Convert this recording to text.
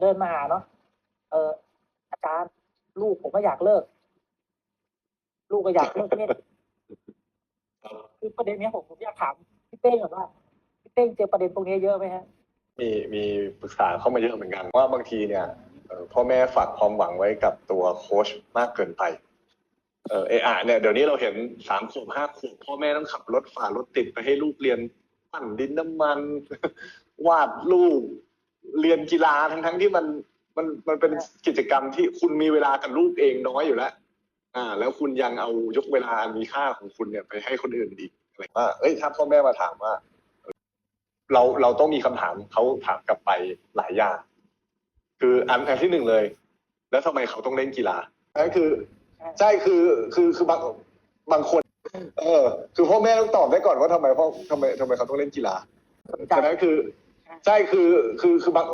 เดินมาหาเนาะเอออาจารย์ลูกผมก็อยากเลิก ลูกก็อยากเลิกเล่นคือประเด็นเนี้ยผมผมอยากถามพี่เป้งก่อนว่าพี่เป้งเจอประเด็นตรงนี้เยอะไหมฮะมีมีปรึกษาเข้ามาเยอะเหมือนกันว่าบางทีเนี่ยเอ่อพ่อแม่ฝากความหวังไว้กับตัวโค้ชมากเกินไป เออเออะเนี่ยเดี๋ยวนี้เราเห็นสามขวบห้าขวบพ่อแม่ต้องขับรถฝ่ารถติดไปให้ลูกเรียนปั่นดินน้ำมัน วาดรูป เรียนกีฬาทั้งทั้งๆที่มันมันมันเป็นกิจกรรมที่คุณมีเวลากับลูกเองน้อยอยู่แล้ว อ่า แล้วคุณยังเอายกเวลาอันมีค่าของคุณเนี่ยไปให้คนอื่นอีกอะไรว่าเอ้ยถ้าพ่อแม่มาถามว่า เราเราต้องมีคำถามเขาถามกลับไปหลายอย่าง คืออันอันที่หนึ่งเลย แล้วทำไมเขาต้องเล่นกีฬานั่นคือใช่คือคือคือบางบางคน เออ คือพ่อแม่ต้องตอบได้ก่อนว่าทำไมพ่อทำไมทำไมเขาต้องเล่นกีฬาสนใจฉะนั้นคือ ใช่คือคือคือบาง